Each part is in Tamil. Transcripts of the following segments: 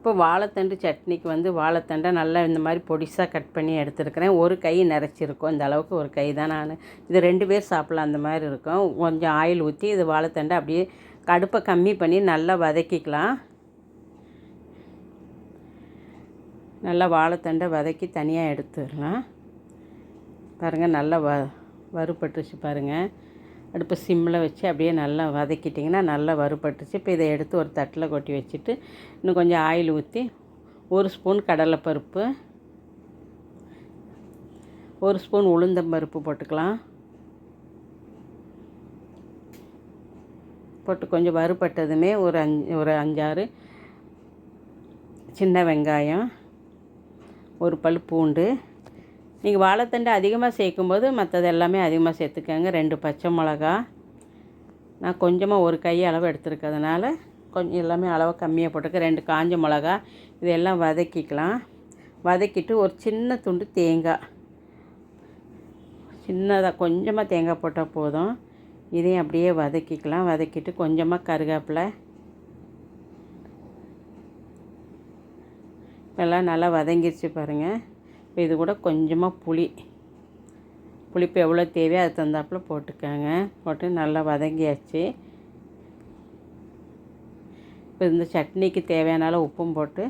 இப்போ வாழைத்தண்டு சட்னிக்கு வந்து வாழைத்தண்டை நல்லா இந்த மாதிரி பொடிசாக கட் பண்ணி எடுத்துருக்கிறேன். ஒரு கை நிறச்சிருக்கும் இந்த அளவுக்கு ஒரு கை தான் நான். இது ரெண்டு பேர் சாப்பிட்லாம். அந்த மாதிரி இருக்கும். கொஞ்சம் ஆயில் ஊற்றி இது வாழைத்தண்டை அப்படியே கடுப்பை கம்மி பண்ணி நல்லா வதக்கிக்கலாம். நல்லா வாழைத்தண்டை வதக்கி தனியாக எடுத்துடலாம். பாருங்கள் நல்லா வ வறுபட்டுருச்சு பாருங்கள் அடுப்பு சிம்மில் வச்சு அப்படியே நல்லா வதக்கிட்டிங்கன்னா நல்லா வறுபட்டுச்சு. இப்போ இதை எடுத்து ஒரு தட்டில் கொட்டி வச்சுட்டு இன்னும் கொஞ்சம் ஆயில் ஊற்றி ஒரு ஸ்பூன் கடலைப்பருப்பு ஒரு ஸ்பூன் உளுந்தம்பருப்பு போட்டுக்கலாம். போட்டு கொஞ்சம் வறுபட்டதுமே ஒரு அஞ்சு ஒரு அஞ்சாறு சின்ன வெங்காயம் ஒரு பல் பூண்டு நீங்கள் வாழைத்தண்டு அதிகமாக சேர்க்கும்போது மற்றது எல்லாமே அதிகமாக சேர்த்துக்கோங்க. ரெண்டு பச்சை மிளகா. நான் கொஞ்சமாக ஒரு கை அளவு எடுத்துருக்கிறதுனால கொஞ்சம் எல்லாமே அளவு கம்மியாக போட்டுக்க ரெண்டு காஞ்ச மிளகா. இதெல்லாம் வதக்கிக்கலாம். வதக்கிட்டு ஒரு சின்ன துண்டு தேங்காய் சின்னதாக கொஞ்சமாக தேங்காய் போட்டால் போதும். இதையும் அப்படியே வதக்கிக்கலாம். வதக்கிட்டு கொஞ்சமாக கருவேப்பிலை. எல்லாம் நல்லா வதங்கிருச்சு பாருங்கள் இப்போ இது கூட கொஞ்சமாக புளி. புளிப்பு எவ்வளோ தேவையோ அது தந்தாப்பில் போட்டுக்கோங்க. போட்டு நல்லா வதங்கியாச்சு. இப்போ இந்த சட்னிக்கு தேவையான உப்பும் போட்டு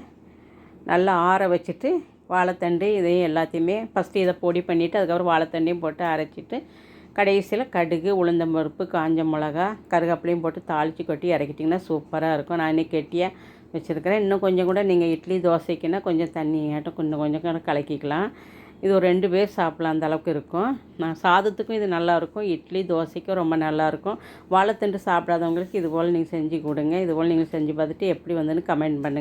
நல்லா ஆற வச்சுட்டு வாழைத்தண்டு இதையும் எல்லாத்தையுமே ஃபஸ்ட்டு இதை பொடி பண்ணிவிட்டு அதுக்கப்புறம் வாழைத்தண்டையும் போட்டு அரைச்சிட்டு கடைசியில் கடுகு உளுந்தம்பருப்பு காஞ்ச மிளகா கருவேப்பிலையும் போட்டு தாளித்து கொட்டி இறக்கிட்டிங்கன்னா சூப்பராக இருக்கும். நான் இன்னைக்கு கெட்டியாக வச்சுருக்கிறேன். இன்னும் கொஞ்சம் கூட நீங்கள் இட்லி தோசைக்குன்னா கொஞ்சம் தண்ணி ஆட்டம். கொஞ்சம் கொஞ்சம் கூட கலக்கிக்கலாம். இது ஒரு ரெண்டு பேர் சாப்பிட்லாம். அந்த அளவுக்கு இருக்கும். நான் சாதத்துக்கும் இது நல்லாயிருக்கும் இட்லி தோசைக்கும் ரொம்ப நல்லாயிருக்கும் வாழைத்தண்டு சாப்பிடாதவங்களுக்கு இது போல் நீங்கள் செஞ்சு கொடுங்க. இது போல் நீங்கள் செஞ்சு பார்த்துட்டு எப்படி வந்துன்னு கமெண்ட் பண்ணுங்கள்